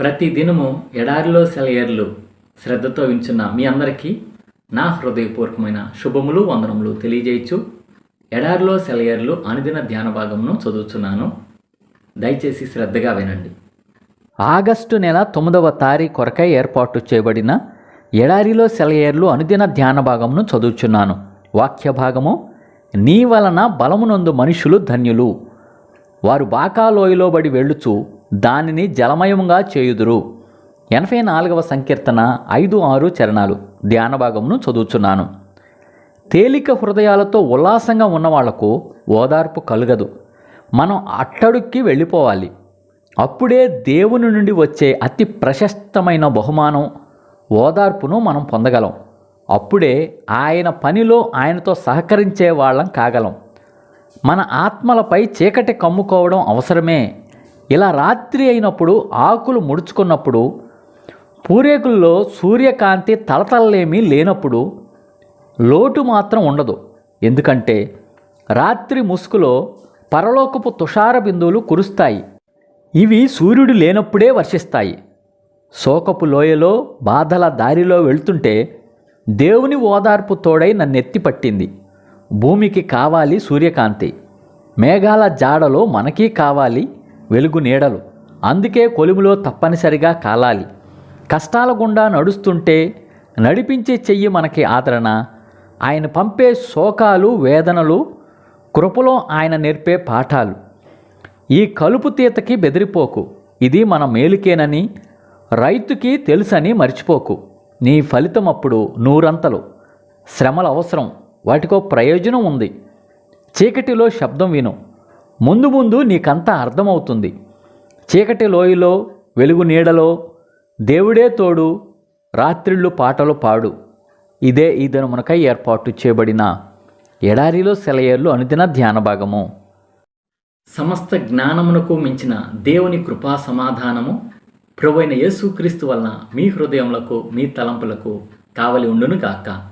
ప్రతి దినము ఎడారిలో సెలయేర్లు శ్రద్ధతో వించున్న మీ అందరికీ నా హృదయపూర్వకమైన శుభములు వందనములు తెలియజేయచ్చు. ఎడారిలో సెలయేర్లు అనుదిన ధ్యాన భాగమును చదువుతున్నాను దయచేసి శ్రద్ధగా వినండి. ఆగస్టు నెల తొమ్మిదవ తారీఖు కొరకై ఏర్పాటు చేయబడిన ఎడారిలో సెలయేర్లు అనుదిన ధ్యాన భాగమును చదువుచున్నాను. వాక్య భాగము నీ వలన బలమునందు మనుషులు ధన్యులు. వారు బాకాలోయలోబడి వెళ్ళుచు దానిని జలమయముగా చేయుదురు. ఎనభై నాలుగవ సంకీర్తన ఐదు ఆరు చరణాలు ధ్యాన భాగమును చదువుచున్నాను. తేలిక హృదయాలతో ఉల్లాసంగా ఉన్న వాళ్ళకు ఓదార్పు కలుగదు. మనం అట్టడుక్కి వెళ్ళిపోవాలి. అప్పుడే దేవుని నుండి వచ్చే అతి ప్రశస్తమైన బహుమానం ఓదార్పును మనం పొందగలం. అప్పుడే ఆయన పనిలో ఆయనతో సహకరించే వాళ్ళం కాగలం. మన ఆత్మలపై చీకటి కమ్ముకోవడం అవసరమే. ఇలా రాత్రి అయినప్పుడు ఆకులు ముడుచుకున్నప్పుడు పూరేకుల్లో సూర్యకాంతి తలతలలేమీ లేనప్పుడు లోటు మాత్రం ఉండదు. ఎందుకంటే రాత్రి ముసుగులో పరలోకపు తుషార బిందువులు కురుస్తాయి. ఇవి సూర్యుడు లేనప్పుడే వర్షిస్తాయి. శోకపు లోయలో బాధల దారిలో వెళ్తుంటే దేవుని ఓదార్పు తోడై నన్నెత్తి పట్టింది. భూమికి కావాలి సూర్యకాంతి. మేఘాల జాడలో మనకి కావాలి వెలుగు నీడలు. అందుకే కొలుములో తప్పనిసరిగా కాలాలి. కష్టాల గుండా నడుస్తుంటే నడిపించే చెయ్యి మనకి ఆదరణ. ఆయన పంపే శోకాలు వేదనలు కృపలో ఆయన నేర్పే పాఠాలు. ఈ కలుపు తీతకి బెదిరిపోకు. ఇది మన మేలుకేనని రైతుకి తెలుసని మర్చిపోకు. నీ ఫలితం అప్పుడు నూరంతలు. శ్రమల అవసరం. వాటికో ప్రయోజనం ఉంది. చీకటిలో శబ్దం విను. ముందు ముందు నీకంతా అర్థమవుతుంది. చీకటి లోయలో వెలుగు నీడలో దేవుడే తోడు రాత్రిళ్ళు పాటలు పాడు. ఇదే ఈ దినమునకై ఏర్పాటు చేయబడిన ఎడారిలో సెలయేర్లు అనుదిన ధ్యాన భాగము. సమస్త జ్ఞానమునకు మించిన దేవుని కృపా సమాధానము ప్రభువైన యేసుక్రీస్తు వలన మీ హృదయములకు మీ తలంపులకు కావలి ఉండును గాక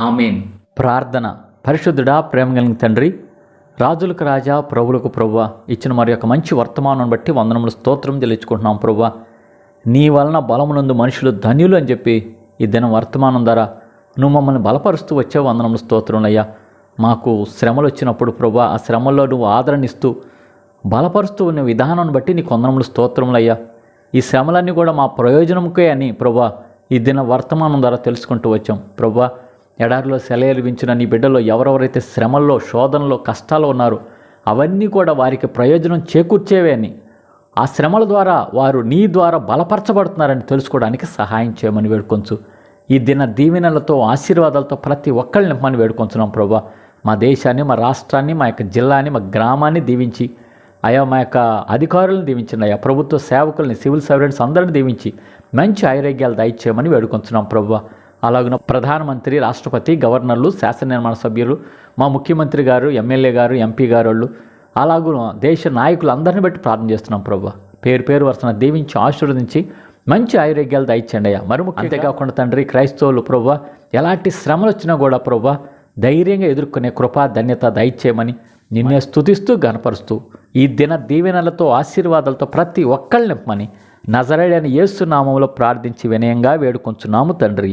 ఆమెన్. ప్రార్థన. పరిశుద్ధుడా ప్రేమ కలిగిన తండ్రి రాజులకు రాజా ప్రభులకు ప్రభువ ఇచ్చిన మరి యొక్క మంచి వర్తమానం బట్టి వందనములు స్తోత్రం చెల్లించుకుంటున్నాం ప్రభువ. నీ వలన బలమునందు మనుషులు ధన్యులు అని చెప్పి ఈ దినం వర్తమానం ద్వారా నువ్వు మమ్మల్ని బలపరుస్తూ వచ్చే వందనములు స్తోత్రములయ్యా మాకు శ్రమలు వచ్చినప్పుడు ప్రభా ఆ శ్రమల్లో నువ్వు ఆదరణిస్తూ బలపరుస్తూ ఉన్న విధానాన్ని బట్టి నీకు వందనములు స్తోత్రములయ్యా ఈ శ్రమలన్నీ కూడా మా ప్రయోజనంకే అని ప్రభా ఈ దిన వర్తమానం ద్వారా తెలుసుకుంటూ వచ్చాం. ప్రభా ఎడారిలో సెలయేర్వించిన నీ బిడ్డలో ఎవరెవరైతే శ్రమల్లో శోధనలో కష్టాలు ఉన్నారో అవన్నీ కూడా వారికి ప్రయోజనం చేకూర్చేవే అని. ఆ శ్రమల ద్వారా వారు నీ ద్వారా బలపరచబడుతున్నారని తెలుసుకోవడానికి సహాయం చేయమని వేడుకొంచు. ఈ దిన దీవెనలతో ఆశీర్వాదాలతో ప్రతి ఒక్కరిని నింపమని వేడుకొంచున్నాం ప్రభా. మా దేశాన్ని మా రాష్ట్రాన్ని మా యొక్క జిల్లాని మా గ్రామాన్ని దీవించి. అయా మా యొక్క అధికారులను దీవించండి. అయా ప్రభుత్వ సేవకుల్ని సివిల్ సర్వెంట్స్ అందరిని దీవించి మంచి ఆరోగ్యాలు దయచేయమని వేడుకొంచున్నాం ప్రభు. అలాగున ప్రధానమంత్రి రాష్ట్రపతి గవర్నర్లు శాసన నిర్మాణ సభ్యులు మా ముఖ్యమంత్రి గారు ఎమ్మెల్యే గారు ఎంపీ గారు వాళ్ళు అలాగే దేశ నాయకులు అందరిని బట్టి ప్రార్థన చేస్తున్నాం ప్రభు. పేరు పేరు వరుసన దీవించి ఆశీర్వదించి మంచి ఆరోగ్యాలు దయచండి అయ్యా. మరి అంతేకాకుండా తండ్రి క్రైస్తవులు ప్రభు ఎలాంటి శ్రమలు వచ్చినా కూడా ప్రభు ధైర్యంగా ఎదుర్కొనే కృపా ధన్యత దయచేయమని నిన్నే స్తుతిస్తూ గనపరుస్తూ ఈ దిన దీవెనలతో ఆశీర్వాదాలతో ప్రతి ఒక్కళ్ళని నింపమని నజరేడని యేసు నామంలో ప్రార్థించి వినయంగా వేడుకొంచున్నాము తండ్రి.